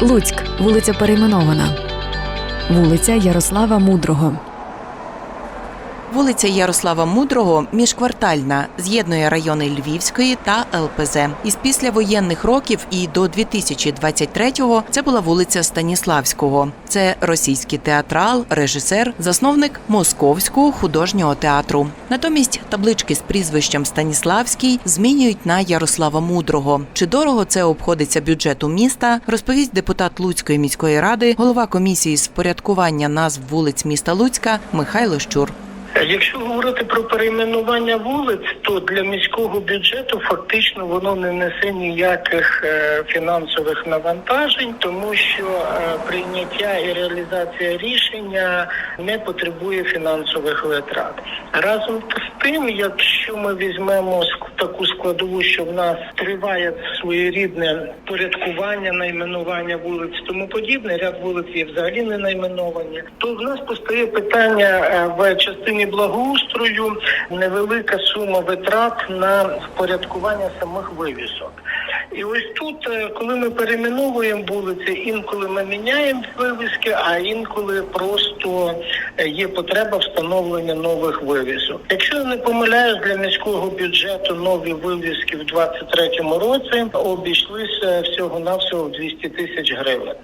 Луцьк, вулиця перейменована. Вулиця Ярослава Мудрого. Вулиця Ярослава Мудрого міжквартальна, з'єднує райони Львівської та ЛПЗ. Із післявоєнних років і до 2023-го це була вулиця Станіславського. Це російський театрал, режисер, засновник Московського художнього театру. Натомість таблички з прізвищем Станіславський змінюють на Ярослава Мудрого. Чи дорого це обходиться бюджету міста? Розповість депутат Луцької міської ради, голова комісії з впорядкування назв вулиць міста Луцька Михайло Щур. Якщо говорити про перейменування вулиць, то для міського бюджету фактично воно не несе ніяких е, фінансових навантажень, тому що е, прийняття і реалізація рішення не потребує фінансових витрат. Разом з тим, якщо ми візьмемо таку складову, що в нас триває своєрідне порядкування, найменування вулиць, тому подібне, ряд вулиць є взагалі не найменовані, то в нас постає питання е, в частині благоустрою невелика сума витрат на впорядкування самих вивісок. І ось тут, е, коли ми перейменовуємо вулиці, інколи ми міняємо вивіски, а інколи просто е, є потреба встановлення нових вивісок. Якщо я не помиляюсь, для міського бюджету нові вивіски в 2023 році обійшлися всього навсього в 200 тисяч гривень.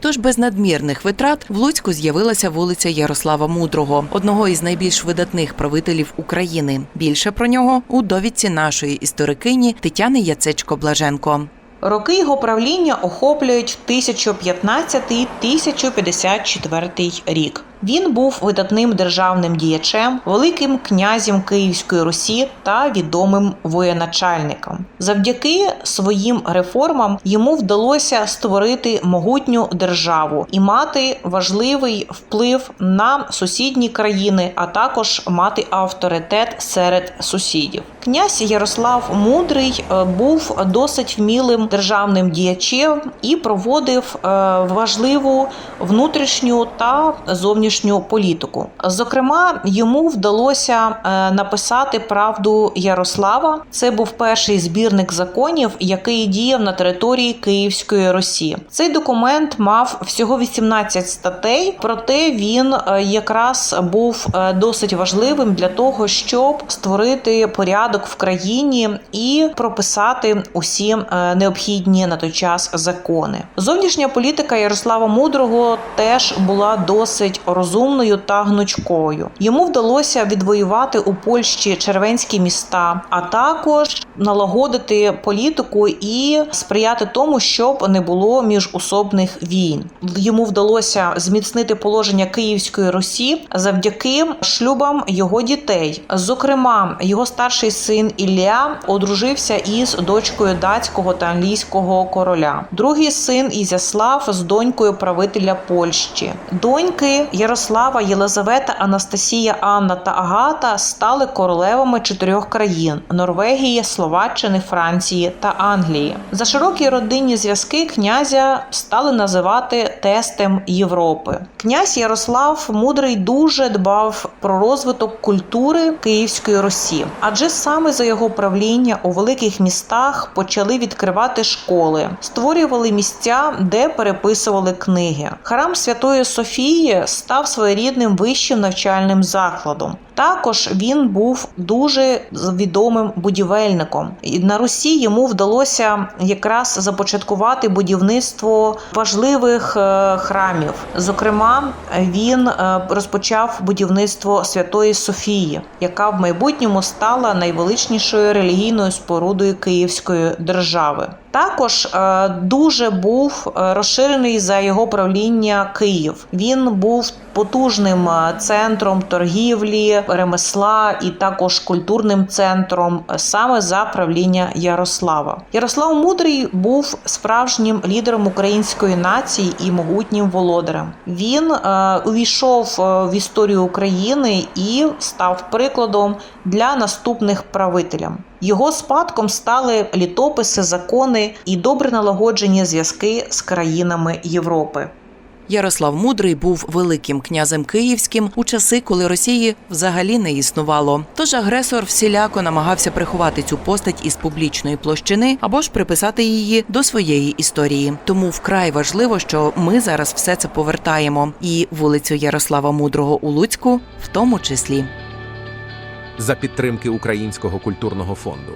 Тож без надмірних витрат в Луцьку з'явилася вулиця Ярослава Мудрого, одного із найбільш видатних правителів України. Більше про нього у довідці нашої історикині Тетяни Яцечко Блаженко. Роки його правління охоплюють 1015-1054 рік. Він був видатним державним діячем, великим князем Київської Русі та відомим воєначальником. Завдяки своїм реформам йому вдалося створити могутню державу і мати важливий вплив на сусідні країни, а також мати авторитет серед сусідів. Князь Ярослав Мудрий е, був досить вмілим державним діячем і проводив е, важливу внутрішню та зовнішню політику. Зокрема, йому вдалося е, написати правду Ярослава. Це був перший збірник законів, який діяв на території Київської Росії. Цей документ мав всього 18 статей, проте він е, якраз був е, досить важливим для того, щоб створити порядок в країні і прописати усі необхідні на той час закони. Зовнішня політика Ярослава Мудрого теж була досить розумною та гнучкою. Йому вдалося відвоювати у Польщі червенські міста, а також налагодити політику і сприяти тому, щоб не було міжусобних війн. Йому вдалося зміцнити положення Київської Русі завдяки шлюбам його дітей. Зокрема, його старший син Ілля одружився із дочкою датського та англійського короля. Другий син Ізяслав з донькою правителя Польщі. Доньки Ярослава, Єлизавета, Анастасія, Анна та Агата стали королевами чотирьох країн: Норвегії, Словаччини, Франції та Англії. За широкі родинні зв'язки князя стали називати тестем Європи. Князь Ярослав Мудрий дуже дбав про розвиток культури Київської Русі, адже саме за його правління у великих містах почали відкривати школи, створювали місця, де переписували книги. Храм Святої Софії став своєрідним вищим навчальним закладом. Також він був дуже відомим будівельником. І на Русі йому вдалося якраз започаткувати будівництво важливих е, храмів. Зокрема, він е, розпочав будівництво Святої Софії, яка в майбутньому стала найвеличнішою релігійною спорудою Київської держави. Також е, дуже був е, розширений за його правління Київ. Він був потужним е, центром торгівлі, ремесла і також культурним центром саме за правління Ярослава. Ярослав Мудрий був справжнім лідером української нації і могутнім володарем. Він увійшов в історію України і став прикладом для наступних правителям. Його спадком стали літописи, закони і добре налагоджені зв'язки з країнами Європи. Ярослав Мудрий був великим князем київським у часи, коли Росії взагалі не існувало. Тож агресор всіляко намагався приховати цю постать із публічної площини або ж приписати її до своєї історії. Тому вкрай важливо, що ми зараз все це повертаємо, і вулицю Ярослава Мудрого у Луцьку в тому числі. За підтримки Українського культурного фонду.